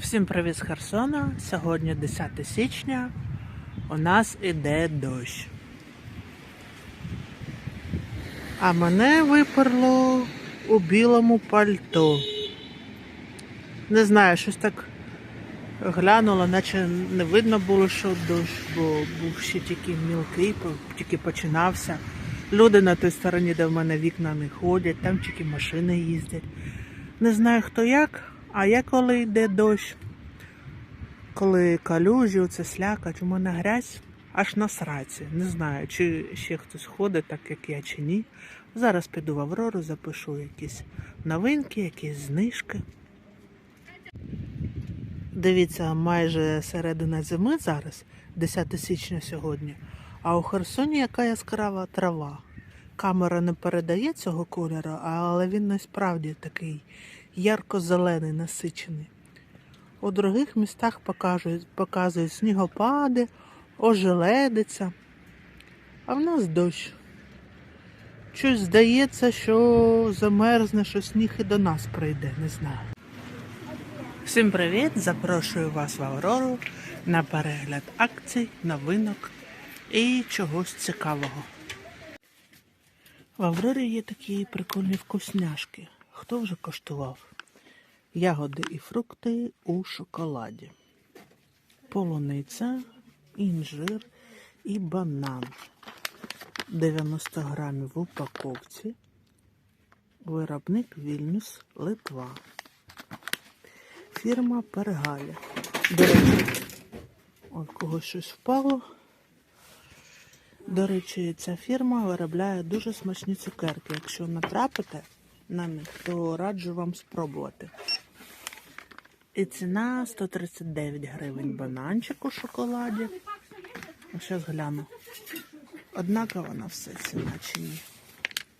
Всім привіт з Херсона. Сьогодні 10 січня. У нас іде дощ. А мене виперло у білому пальто. Не знаю, щось так глянула, наче не видно було, що дощ, бо був ще тільки мілкий, тільки починався. Люди на той стороні, де в мене вікна не ходять, там тільки машини їздять. Не знаю хто як, а я коли йде дощ, коли калюжі, оце слякать, у мене грязь аж на сраці. Не знаю, чи ще хтось ходить, так як я, чи ні. Зараз піду в Аврору, запишу якісь новинки, якісь знижки. Дивіться, майже середина зими зараз, 10 січня сьогодні. А у Херсоні яка яскрава трава. Камера не передає цього кольору, але він насправді такий ярко-зелений, насичений. У других містах показують, показують снігопади, ожеледиця. А в нас дощ. Щось здається, що замерзне, що сніг і до нас прийде, не знаю. Всім привіт! Запрошую вас в Аврору на перегляд акцій, новинок і чогось цікавого. В Аврорі є такі прикольні вкусняшки. Хто вже коштував? Ягоди і фрукти у шоколаді. Полуниця, інжир і банан. 90 грамів в упаковці. Виробник Вільнюс, Литва. Фірма Пергаля. До речі, от когось щось впало. До речі, ця фірма виробляє дуже смачні цукерки. Якщо натрапите на то раджу вам спробувати. І ціна 139 гривень бананчик у шоколаді. Зараз гляну. Однакова на все ціна чи ні.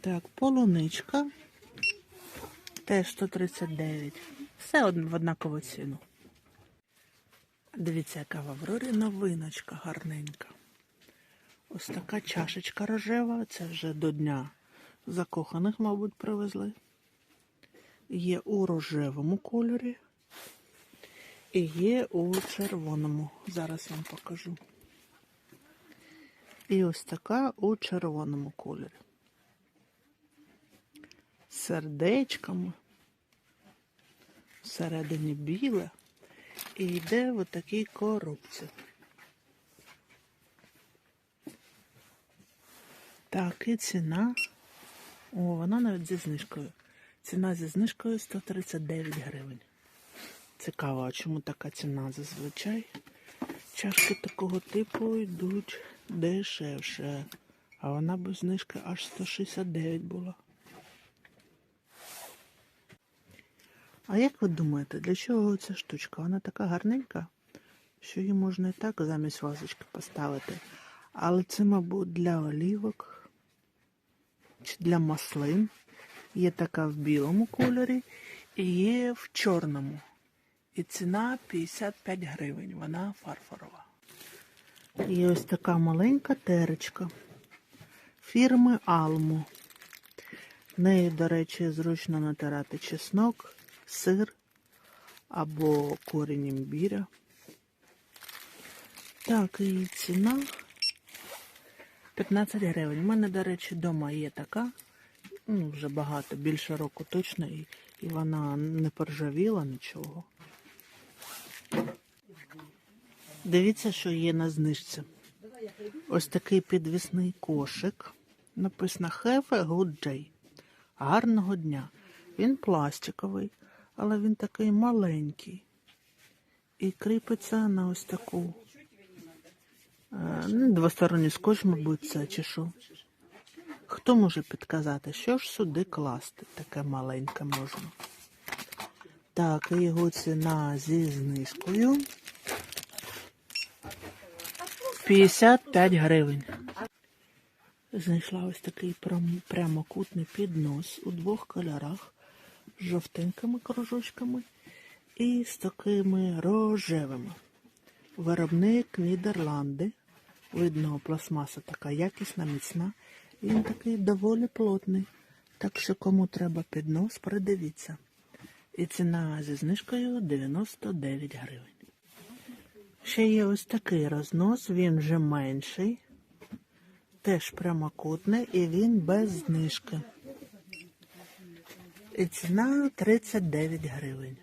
Так, полуничка. Теж 139. Все в однакову ціну. Дивіться, яка в Аврорі новиночка гарненька. Ось така чашечка рожева. Це вже до дня закоханих, мабуть, привезли. Є у рожевому кольорі. І є у червоному. Зараз вам покажу. І ось така у червоному кольорі. Сердечками. Всередині біле. І йде в такій коробці. Так, і ціна. О, вона навіть зі знижкою. Ціна зі знижкою 139 гривень. Цікаво, а чому така ціна зазвичай? Чашки такого типу йдуть дешевше. А вона без знижки аж 169 була. А як ви думаєте, для чого ця штучка? Вона така гарненька, що її можна і так замість вазочки поставити. Але це, мабуть, для олівок для маслин. Є така в білому кольорі і є в чорному. І ціна 55 гривень. Вона фарфорова. І ось така маленька теречка фірми Алму. Нею, до речі, зручно натирати чеснок, сир або корінь імбіря. Так, і ціна 15 гривень. У мене, до речі, вдома є така. Ну, вже багато, більше року точно, і, і вона не поржавіла нічого. Дивіться, що є на знижці. Ось такий підвісний кошик. Написано Have a good day. Гарного дня. Він пластиковий, але він такий маленький. І кріпиться на ось таку. Е, ну, Двосторонній скотч, мабуть, це чи. Хто може підказати, що ж сюди класти? Таке маленьке можна. Так, і його ціна зі знижкою. 55 гривень. Знайшла ось такий прямокутний піднос у двох кольорах з жовтенькими кружочками і з такими рожевими. Виробник Нідерланди. Видно, пластмаса така якісна, міцна. Він такий доволі плотний. Так що кому треба піднос, придивіться. І ціна зі знижкою 99 гривень. Ще є ось такий рознос, він вже менший, теж прямокутний і він без знижки. І ціна 39 гривень.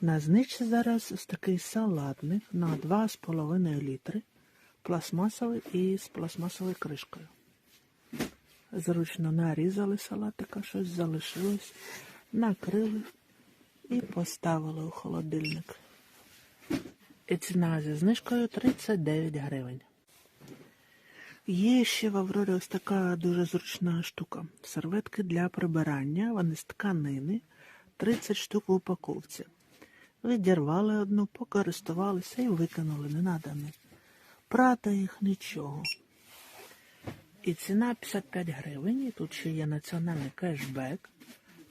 На знижці зараз ось такий салатник на 2,5 літри, пластмасовий і з пластмасовою кришкою. Зручно нарізали салатика, щось залишилось, накрили і поставили у холодильник. І ціна зі знижкою 39 гривень. Є ще в Аврорі ось така дуже зручна штука. Серветки для прибирання, вони з тканини, 30 штук в упаковці. Відірвали одну, покористувалися і викинули, не треба не прати їх нічого. І ціна 55 гривень, і тут ще є національний кешбек,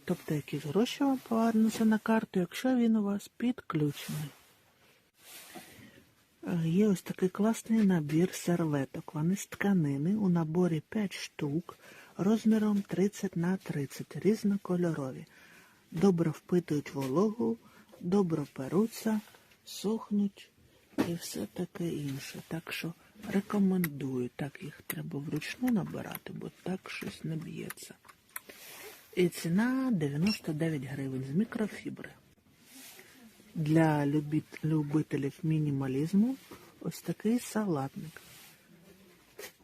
тобто якісь гроші вам повернуться на карту, якщо він у вас підключений. Е, Є ось такий класний набір серветок. Вони з тканини у наборі 5 штук розміром 30 на 30, різнокольорові. Добре впитують вологу, добре перуться, сохнуть і все таке інше. Так що рекомендую. Так їх треба вручну набирати, бо так щось не б'ється. І ціна 99 гривень з мікрофібри. Для любителів мінімалізму ось такий салатник.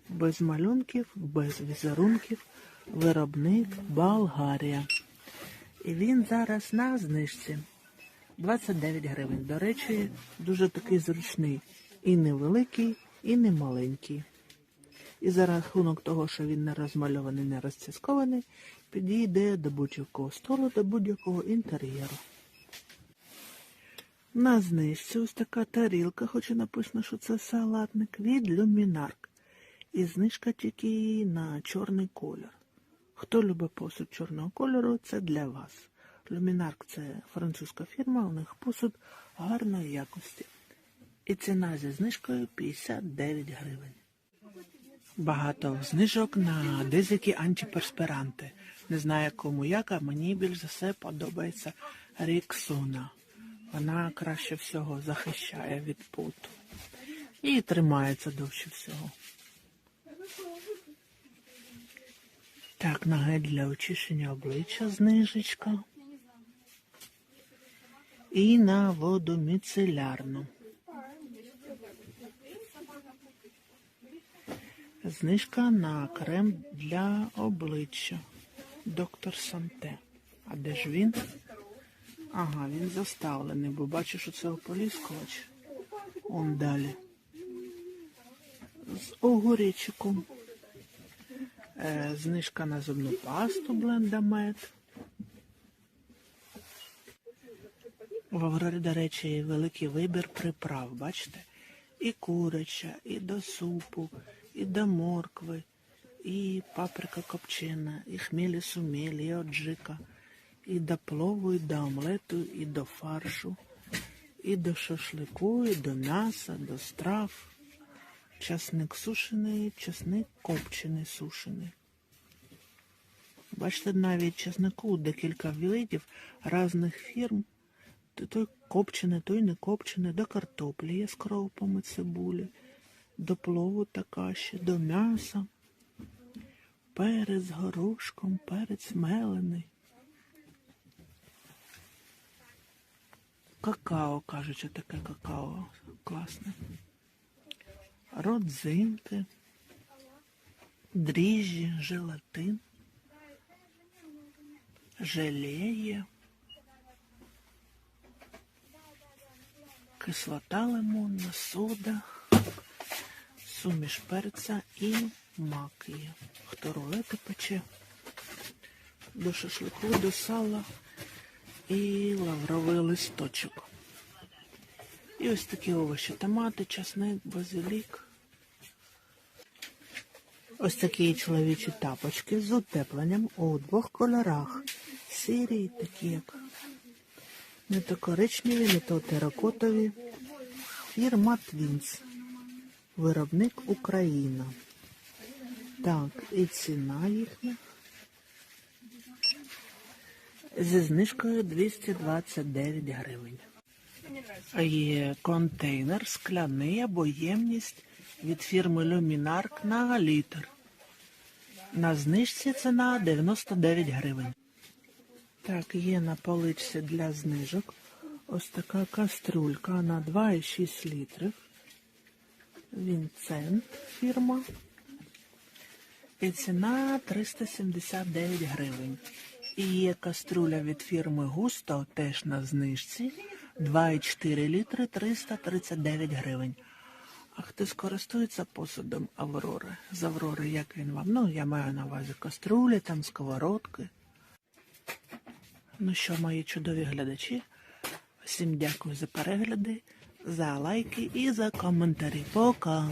Без малюнків, без візерунків, виробник Болгарія. І він зараз на знижці 29 гривень. До речі, дуже такий зручний. І невеликий, і не маленький. І за рахунок того, що він не розмальований, не розціскований, підійде до будь-якого столу, до будь-якого інтер'єру. На знижці ось така тарілка, хоч і написано, що це салатник від люмінарк. І знижка тільки на чорний колір. Хто любить посуд чорного кольору, це для вас. Люмінарк це французька фірма, у них посуд гарної якості. І ціна зі знижкою 59 гривень. Багато знижок на дизики антиперспиранти. Не знаю кому як, а мені більш за все подобається Ріксона. Вона краще всього захищає від поту. І тримається довше всього. Так, на для очищення обличчя знижечка. І на воду міцелярну. Знижка на крем для обличчя. Доктор Санте. А де ж він? Ага, він заставлений, бо бачу, що це ополіскувач. Он далі. З огуречиком. Е, знижка на зубну пасту блендамет. В Аврорі, до речі, великий вибір приправ, бачите? І куряча, і до супу, і до моркви, і паприка копчена, і хмілі сумілі, і оджика, і до плову, і до омлету, і до фаршу, і до шашлику, і до м'яса, до страв. Часник сушений, часник копчений сушений. Бачите, навіть часнику декілька видів різних фірм. То той копчений, той не копчений, до картоплі є з кропами цибулі, до плову та каші, до м'яса, перець горошком, перець мелений. Какао, кажуть, таке какао класне. Родзинки, дріжджі, желатин, желеє, кислота лимонна, сода, суміш перця і мак. Хто рулети пече, до шашлику, до сала і лавровий листочок. І ось такі овочі. Томати, часник, базилік. Ось такі чоловічі тапочки з утепленням у двох кольорах. Сірі, такі як не то коричневі, не то теракотові. Фірма Твінс. Виробник Україна. Так, і ціна їхня. зі знижкою 229 гривень. Є контейнер скляний або ємність від фірми Luminark на літр. На знижці ціна 99 гривень. Так, є на поличці для знижок. Ось така каструлька на 2,6 літрів. Вінцент фірма. І ціна 379 гривень. І є каструля від фірми Густо, теж на знижці. 2,4 літри 339 гривень. А хтось користується посудом Аврори? З Аврори, як він вам? Ну, я маю на увазі каструлі, там сковородки. Ну що, мої чудові глядачі, всім дякую за перегляди, за лайки і за коментарі. Пока!